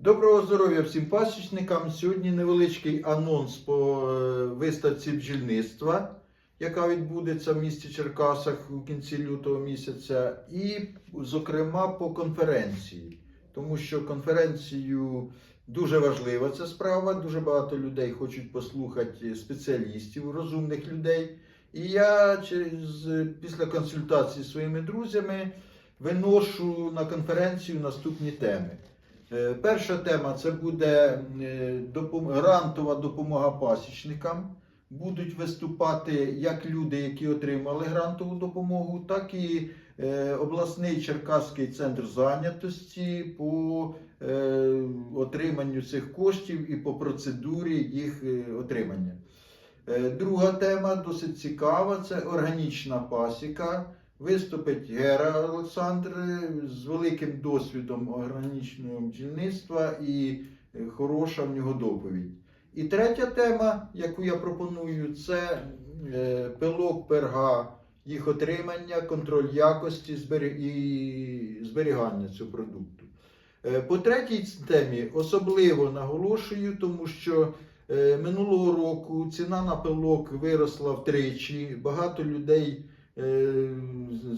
Доброго здоров'я всім пасічникам. Сьогодні невеличкий анонс по е, виставці бджільництва, яка відбудеться в місті Черкасах у кінці лютого місяця, і, зокрема, по конференції. Тому що конференцію дуже важлива ця справа. Дуже багато людей хочуть послухати спеціалістів, розумних людей. І я через після консультації зі своїми друзями виношу на конференцію наступні теми. Е, Перша тема це буде е, грантова допомога пасічникам. Будуть виступати як люди, які отримали грантову допомогу, так і е, обласний Черкаський центр зайнятості по отриманню цих коштів і по процедурі їх отримання. Друга тема досить цікава: це органічна пасіка. Виступить Гера Олександр з великим досвідом органічного бджільництва і е, хороша в нього доповідь. І третя тема, яку я пропоную, це е, пилок перга, їх отримання, контроль якості і зберігання цього продукту. Е, По третій темі особливо наголошую, тому що минулого року ціна на пилок виросла втричі. Багато людей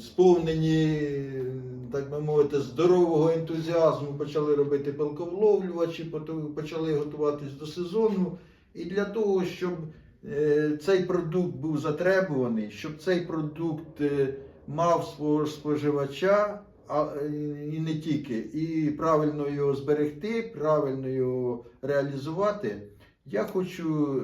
сповнені, так би мовити, здорового ентузіазму почали робити пилковловлювачі, почали готуватись до сезону. І для того, щоб е, цей продукт був затребуваний, щоб цей продукт е, мав свого споживача, а е, і не тільки, і правильно його зберегти, правильно його реалізувати, я хочу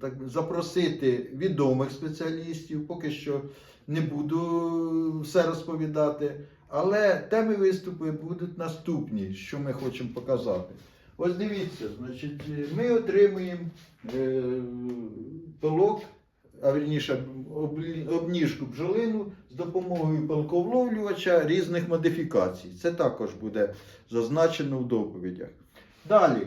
так запросити відомих спеціалістів. Поки що не буду все розповідати, але теми виступу будуть наступні, що ми хочемо показати. Ось дивіться, значить, ми отримуємо е, пилок, а вірніше обніжку бджолину з допомогою пилковловлювача різних модифікацій. Це також буде зазначено в доповідях. Далі,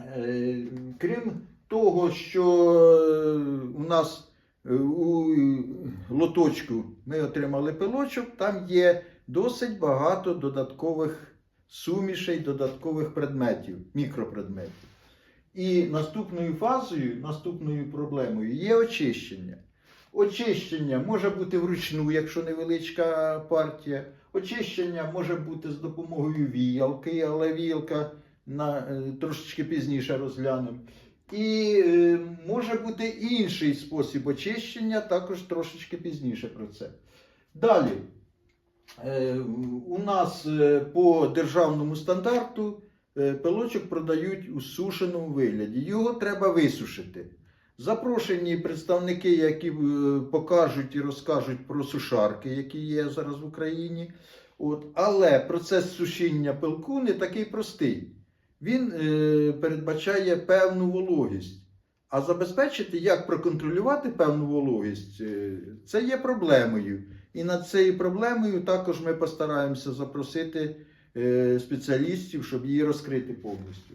е, крім того, що е, у нас е, у лоточку ми отримали пилочок, там є досить багато додаткових сумішей, додаткових предметів, мікропредметів. І наступною фазою, наступною проблемою є очищення. Очищення може бути вручну, якщо невеличка партія. Очищення може бути з допомогою віялки, але віялка на, е, трошечки пізніше розглянемо. І е, може бути інший спосіб очищення, також трошечки пізніше про це. Далі. Е, У нас е, по державному стандарту е, пилочок продають у сушеному вигляді. Його треба висушити. Запрошені представники, які е, покажуть і розкажуть про сушарки, які є зараз в Україні. От. Але процес сушіння пилку не такий простий. Він е, передбачає певну вологість. А забезпечити, як проконтролювати певну вологість, е, це є проблемою. І над цією проблемою також ми постараємося запросити е, спеціалістів, щоб її розкрити повністю.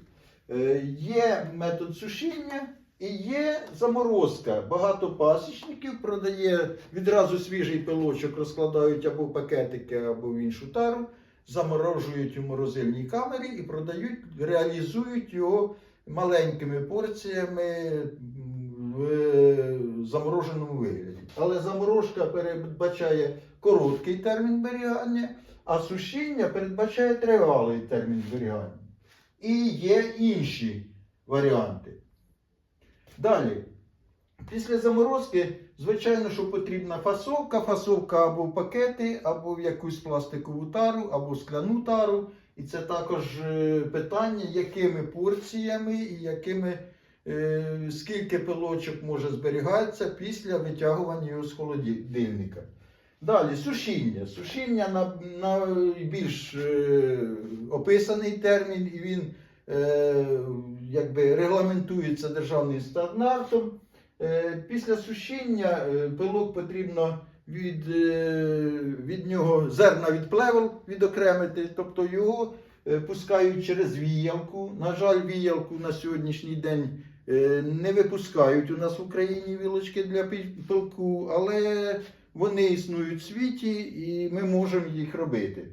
Є метод сушіння і є заморозка. Багато пасічників продає відразу свіжий пилочок, розкладають або пакетики, або в іншу тару, заморожують у морозильній камері і продають, реалізують його маленькими порціями в е, замороженому вигляді. Але заморозка передбачає короткий термін зберігання, а сушіння передбачає тривалий термін зберігання. І є інші варіанти. Далі. Після заморозки, звичайно, що потрібна фасовка. Фасовка або в пакети, або в якусь пластикову тару, або скляну тару. І це також е, питання, якими порціями і якими, е, скільки пилочок може зберігатися після витягування його з холодильника. Далі сушіння. Сушіння на, на більш е, описаний термін, і він е, якби регламентується державним стандартом. Е, Після сушіння е, пилок потрібно від, е, від нього зерна від плевел відокремити, тобто його пускають через віялку. На жаль, віялку на сьогоднішній день не випускають у нас в Україні вілочки для пилку, але вони існують в світі і ми можемо їх робити.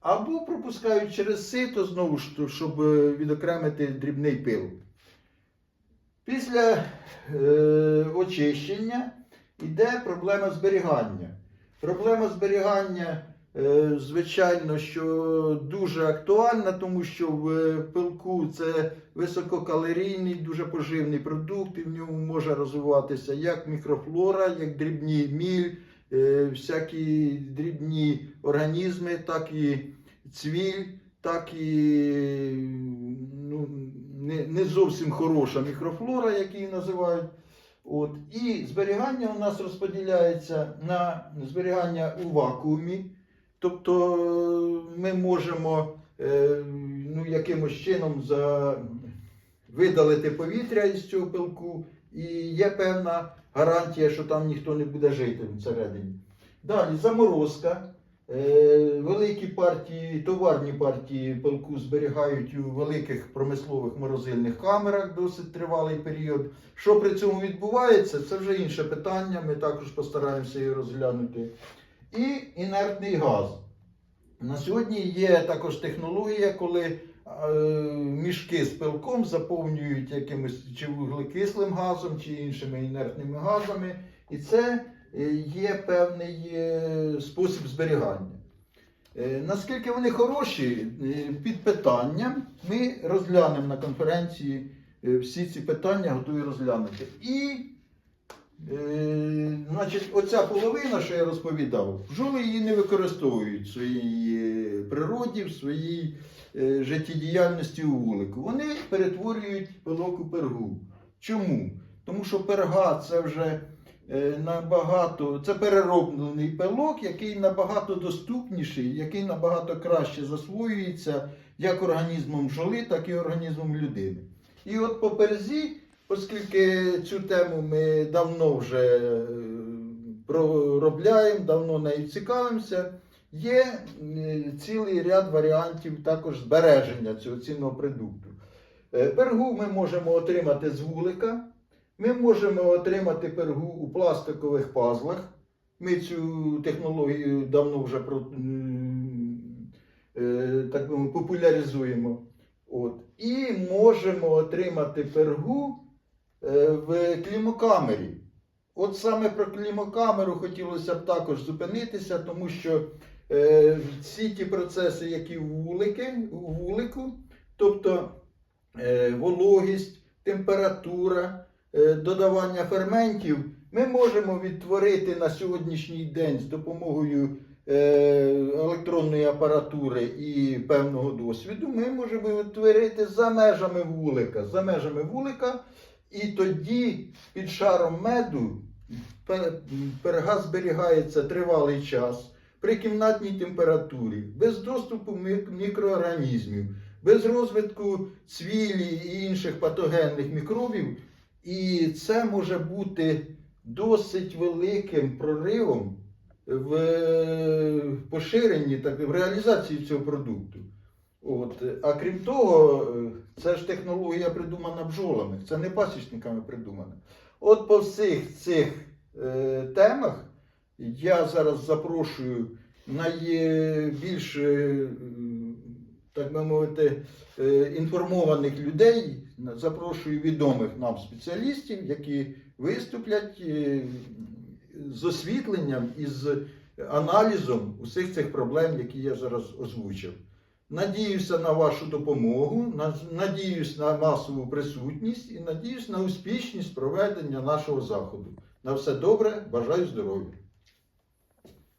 або пропускають через сито знову ж, щоб відокремити дрібний пил. Після е, очищення йде проблема зберігання. Проблема зберігання, е, звичайно, що дуже актуальна, тому що в пилку це висококалорійний, дуже поживний продукт, і в ньому може розвиватися як мікрофлора, як дрібні міль, е, всякі дрібні організми, так і цвіль, так і ну, не, не зовсім хороша мікрофлора, як її називають. От. І зберігання у нас розподіляється на зберігання у вакуумі. Тобто е, ми можемо е, ну, якимось чином за... видалити повітря із цього пилку, і є певна гарантія, що там ніхто не буде жити всередині. Далі заморозка. Е, Великі партії, товарні партії пилку зберігають у великих промислових морозильних камерах досить тривалий період. Що при цьому відбувається, це вже інше питання. Ми також постараємося її розглянути. І інертний газ. На сьогодні є також технологія, коли е, мішки з пилком заповнюють якимось чи вуглекислим газом, чи іншими інертними газами. І це є певний е, спосіб зберігання. Е, Наскільки вони хороші, е, під питанням ми розглянемо на конференції е, всі ці питання, готові розглянути. І Е, значить, оця половина, що я розповідав, бджоли її не використовують в своїй е, природі, в своїй е, життєдіяльності у вулику. Вони перетворюють пилок у пергу. Чому? Тому що перга це вже е, набагато, це перероблений пилок, який набагато доступніший, який набагато краще засвоюється як організмом бджоли, так і організмом людини. І от по перзі Оскільки цю тему ми давно вже е, проробляємо, давно нею цікавимося, є е, цілий ряд варіантів також збереження цього цінного продукту. Е, Пергу ми можемо отримати з вулика, ми можемо отримати пергу у пластикових пазлах. Ми цю технологію давно вже е, так би популяризуємо. От. І можемо отримати пергу е, в клімокамері. От саме про клімокамеру хотілося б також зупинитися, тому що е, всі ті процеси, які в вулики, у вулику, тобто вологість, температура, додавання ферментів, ми можемо відтворити на сьогоднішній день з допомогою е, електронної апаратури і певного досвіду. Ми можемо відтворити за межами вулика. За межами вулика, і тоді під шаром меду пе- перга зберігається тривалий час при кімнатній температурі, без доступу мі- мікроорганізмів, без розвитку цвілі і інших патогенних мікробів. І це може бути досить великим проривом в поширенні, так, в реалізації цього продукту. От. А крім того, це ж технологія придумана бджолами, це не пасічниками придумана. От по всіх цих е, темах я зараз запрошую найбільш, е, так би мовити, е, інформованих людей, запрошую відомих нам спеціалістів, які виступлять е, з освітленням і з аналізом усіх цих проблем, які я зараз озвучив. Надіюся на вашу допомогу, надіюсь на масову присутність і надіюсь на успішність проведення нашого заходу. На все добре, бажаю здоров'я.